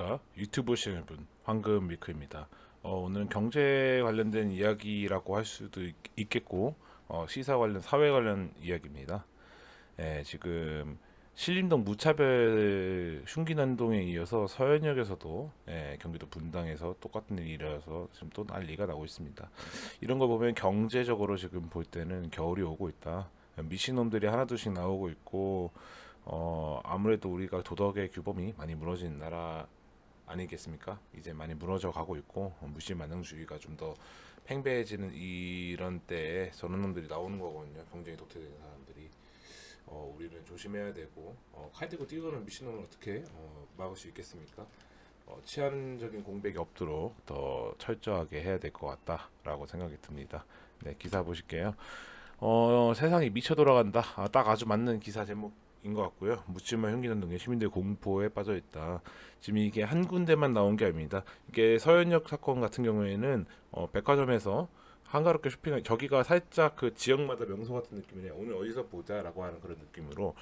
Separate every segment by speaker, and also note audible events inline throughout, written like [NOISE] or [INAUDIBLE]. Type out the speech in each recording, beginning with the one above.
Speaker 1: 안녕하십니까. 유튜브 시청자 여러분 황금 미크입니다. 어, 오늘은 경제 관련된 이야기라고 할 수도 있, 있겠고 어, 시사 관련 사회 관련 이야기입니다. 예, 지금 신림동 무차별 흉기난동에 이어서 서현역에서도 예, 경기도 분당에서 똑같은 일이 일어나서 지금 또 난리가 나고 있습니다. 이런 거 보면 경제적으로 지금 볼 때는 겨울이 오고 있다. 미친놈들이 하나둘씩 나오고 있고 어, 아무래도 우리가 도덕의 규범이 많이 무너진 나라 아니겠습니까? 이제 많이 무너져 가고 있고 어, 무시만능주의가 좀 더 팽배해지는 이런 때에 저런 놈들이 나오는 거거든요. 경쟁이 도태되는 사람들이 어, 우리는 조심해야 되고 어, 칼 들고 뛰어오는 미친놈을 어떻게 어, 막을 수 있겠습니까? 어, 치안적인 공백이 없도록 더 철저하게 해야 될 것 같다라고 생각이 듭니다. 네, 기사 보실게요. 어, 세상이 미쳐 돌아간다. 아, 딱 아주 맞는 기사 제목 인것 같고요. 묻지마 흉기난 등의 시민들 공포에 빠져 있다. 지금 이게 한 군데만 나온 게 아닙니다. 이게 서현역 사건 같은 경우에는 어, 백화점에서 한가롭게 쇼핑 저기가 살짝 그 지역마다 명소 같은 느낌이네요. 오늘 어디서 보자라고 하는 그런 느낌으로.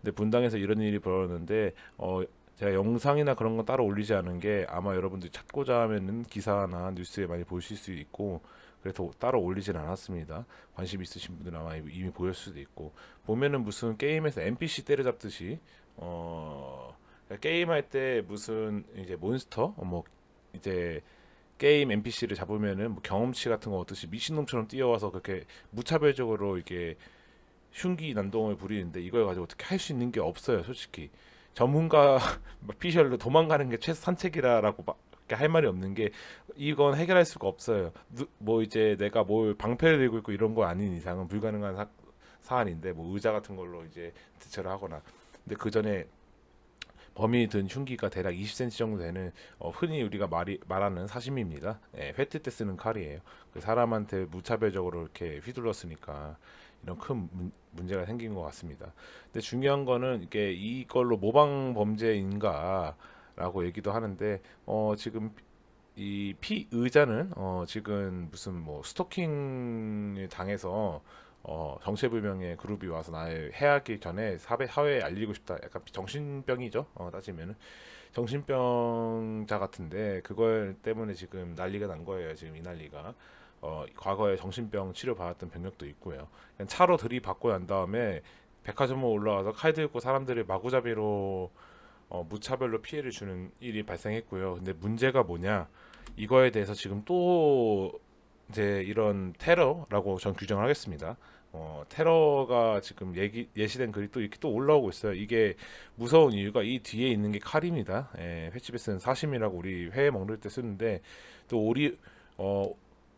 Speaker 1: 근데 분당에서 이런 일이 벌어졌는데 어 제가 영상이나 그런 건 따로 올리지 않은 게 아마 여러분들이 찾고자 하면은 기사나 뉴스에 많이 보실 수 있고 그래서 따로 올리진 않았습니다. 관심 있으신 분들은 아마 이미 보였을 수도 있고 보면은 무슨 게임에서 NPC 때려잡듯이 어 게임할 때 무슨 이제 몬스터 어, 뭐 이제 게임 NPC를 잡으면은 뭐 경험치 같은 거 얻듯이 미친놈처럼 뛰어와서 그렇게 무차별적으로 이게 흉기 난동을 부리는데 이걸 가지고 어떻게 할 수 있는 게 없어요, 솔직히. 전문가 [LAUGHS] 피셜로 도망가는 게 밖에 할 말이 없는 게 이건 해결할 수가 없어요. 누- 뭐 이제 내가 뭘 방패를 들고 있고 이런 거 아닌 이상은 불가능한 사, 사안인데 뭐 의자 같은 걸로 이제 대처를 하거나 근데 그 전에 범인이 든 흉기가 대략 20cm 정도 되는 어, 흔히 우리가 말이, 말하는 사심입니다. 예, 회트 때 쓰는 칼이에요. 그 사람한테 무차별적으로 이렇게 휘둘렀으니까 이런 큰 문, 문제가 생긴 것 같습니다. 근데 중요한 거는 이게 이걸로 모방 범죄인가 라고 얘기도 하는데 어, 지금 이 피의자는 어, 지금 무슨 뭐 스토킹을 당해서 어, 정체불명의 그룹이 와서 나를 해하기 전에 사회, 사회에 알리고 싶다. 약간 정신병이죠. 어, 따지면은 정신병자 같은데 그걸 때문에 지금 난리가 난 거예요. 지금 이 난리가. 어, 과거에 정신병 치료 받았던 병력도 있고요. 차로 들이받고 난 다음에 백화점에 올라와서 칼 들고 사람들을 마구잡이로 어, 무차별로 피해를 주는 일이 발생했고요. 근데 문제가 뭐냐? 이거에 대해서 지금 또 이제 이런 테러라고 전 규정을 하겠습니다. 어, 테러가 지금 얘기, 예시된 글이 또 이렇게 또 올라오고 있어요. 이게 무서운 이유가 이 뒤에 있는 게 칼입니다. 예, 횟집에 쓰는 사심이라고 우리 회 먹을 때 쓰는데 또 우리 어,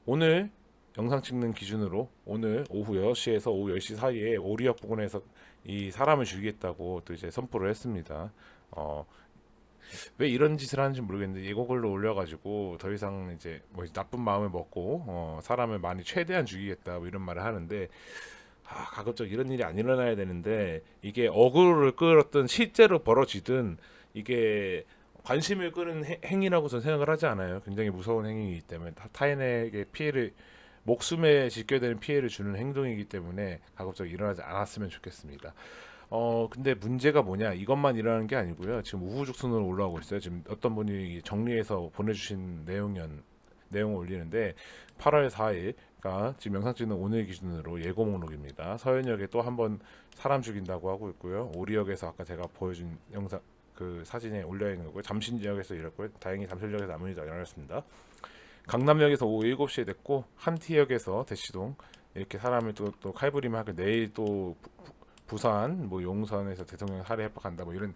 Speaker 1: 오늘 영상 찍는 기준으로 오늘 오후 6시에서 오후 10시 사이에 오리역 부근에서 이 사람을 죽이겠다고 또 이제 선포를 했습니다. 어, 왜 이런 짓을 하는지 모르겠는데 예고글로 올려가지고 더 이상 이제 뭐 나쁜 마음을 먹고 어, 사람을 많이 최대한 죽이겠다 뭐 이런 말을 하는데 아, 가급적 이런 일이 안 일어나야 되는데 이게 어그로를 끌었든 실제로 벌어지든 이게 관심을 끄는 해- 행위라고 저는 생각을 하지 않아요. 굉장히 무서운 행위이기 때문에 타- 타인에게 피해를 목숨에 직결되는 피해를 주는 행동이기 때문에 가급적 일어나지 않았으면 좋겠습니다. 어 근데 문제가 뭐냐? 이것만 일어나는 게 아니고요. 지금 우후죽순으로 올라오고 있어요. 지금 어떤 분이 정리해서 보내주신 내용연 내용을 올리는데 8월 4일가 지금 영상 찍는 오늘 기준으로 예고 목록입니다. 서현역에 또 한 번 사람 죽인다고 하고 있고요. 오리역에서 아까 제가 보여준 영상 그 사진에 올려 있는 거고요. 잠신지역에서 이랬고요. 다행히 잠실역에서 아무 일도 안 일어났습니다. 강남역에서 오후 7시에 됐고 한티역에서 대시동 이렇게 사람을 또, 또 칼부림을 하고 내일 또 부산 뭐 용산에서 대통령 살해 협박한다 뭐 이런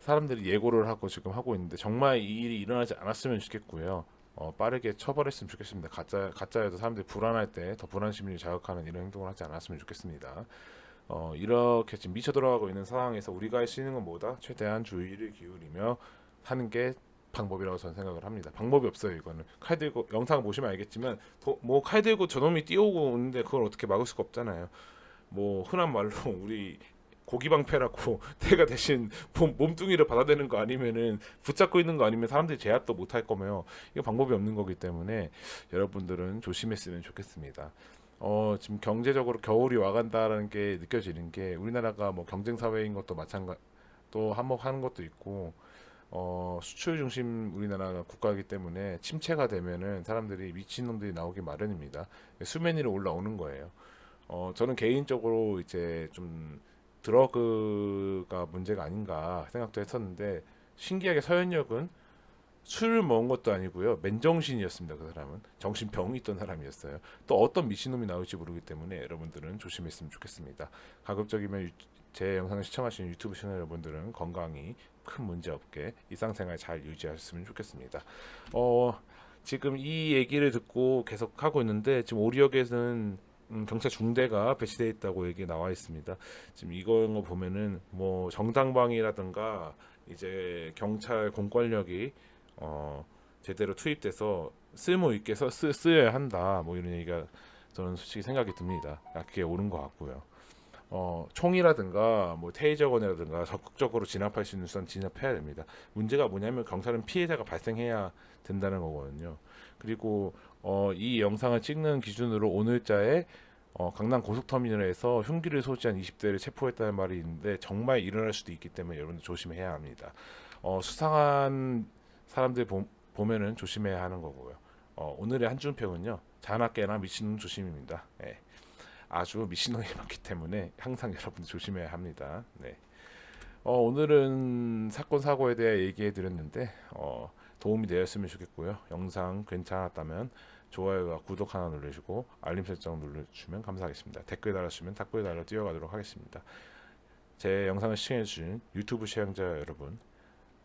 Speaker 1: 사람들이 예고를 하고 지금 하고 있는데 정말 이 일이 일어나지 않았으면 좋겠고요. 어, 빠르게 처벌했으면 좋겠습니다. 가짜 가짜여도 사람들이 불안할 때 더 불안 심리를 자극하는 이런 행동을 하지 않았으면 좋겠습니다. 어, 이렇게 지금 미쳐 돌아가고 있는 상황에서 우리가 할 수 있는 건 뭐다? 최대한 주의를 기울이며 하는 게 방법이라고 저는 생각을 합니다. 방법이 없어요, 이거는. 칼 들고 영상 보시면 알겠지만 뭐 칼 들고 저놈이 뛰어오고 오는데 그걸 어떻게 막을 수가 없잖아요. 뭐 흔한 말로 [LAUGHS] 우리 고기 방패라고 [LAUGHS] 내가 대신 몸, 몸뚱이를 받아대는 거 아니면은 붙잡고 있는 거 아니면 사람들이 제압도 못 할 거며 이거 방법이 없는 거기 때문에 여러분들은 조심했으면 좋겠습니다. 어 지금 경제적으로 겨울이 와간다라는 게 느껴지는 게 우리나라가 뭐 경쟁 사회인 것도 마찬가지 또 한몫하는 것도 있고 어, 수출 중심 우리나라 국가이기 때문에 침체가 되면은 사람들이 미친놈들이 나오기 마련입니다. 수면 위로 올라오는 거예요. 어, 저는 개인적으로 이제 좀 드러그가 문제가 아닌가 생각도 했었는데 신기하게 서현역은 술을 먹은 것도 아니고요. 맨정신이었습니다. 그 사람은 정신병이 있던 사람이었어요. 또 어떤 미친놈이 나올지 모르기 때문에 여러분들은 조심했으면 좋겠습니다. 가급적이면 유- 제 영상을 시청하시는 유튜브 채널 여러분들은 건강이 큰 문제 없게 일상생활 잘 유지하셨으면 좋겠습니다. 어, 지금 이 얘기를 듣고 계속 하고 있는데 지금 오리역에는 음, 경찰 중대가 배치되어 있다고 얘기 나와 있습니다. 지금 이런 거 보면은 뭐 정당방위라든가 이제 경찰 공권력이 어, 제대로 투입돼서 쓸모 있게 써, 쓰, 쓰여야 한다. 뭐 이런 얘기가 저는 솔직히 생각이 듭니다. 아, 그게 옳은 것 같고요. 어, 총이라든가 뭐 테이저건이라든가 적극적으로 진압할 수 있는 수단 진압해야 됩니다. 문제가 뭐냐면 경찰은 피해자가 발생해야 된다는 거거든요. 그리고 어, 이 영상을 찍는 기준으로 오늘자에 어, 강남 고속터미널에서 흉기를 소지한 20대를 체포했다는 말이 있는데 정말 일어날 수도 있기 때문에 여러분들 조심해야 합니다. 어, 수상한 사람들 보, 보면은 조심해야 하는 거고요. 어, 오늘의 한준평은요. 자나깨나 미친놈 조심입니다. 예. 아주 미친놈이 많기 때문에 항상 여러분 조심해야 합니다. 네. 어, 오늘은 사건 사고에 대해 얘기해 드렸는데 어, 도움이 되었으면 좋겠고요. 영상 괜찮았다면 좋아요와 구독 하나 눌러주시고 알림 설정 눌러주시면 감사하겠습니다. 댓글 달아주시면 댓글 달아 뛰어가도록 하겠습니다. 제 영상을 시청해주신 유튜브 시청자 여러분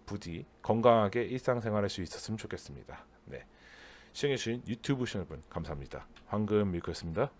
Speaker 1: 부디 건강하게 일상생활할 수 있었으면 좋겠습니다. 네. 시청해주신 유튜브 시청자 여러분 감사합니다. 황금 밀크였습니다.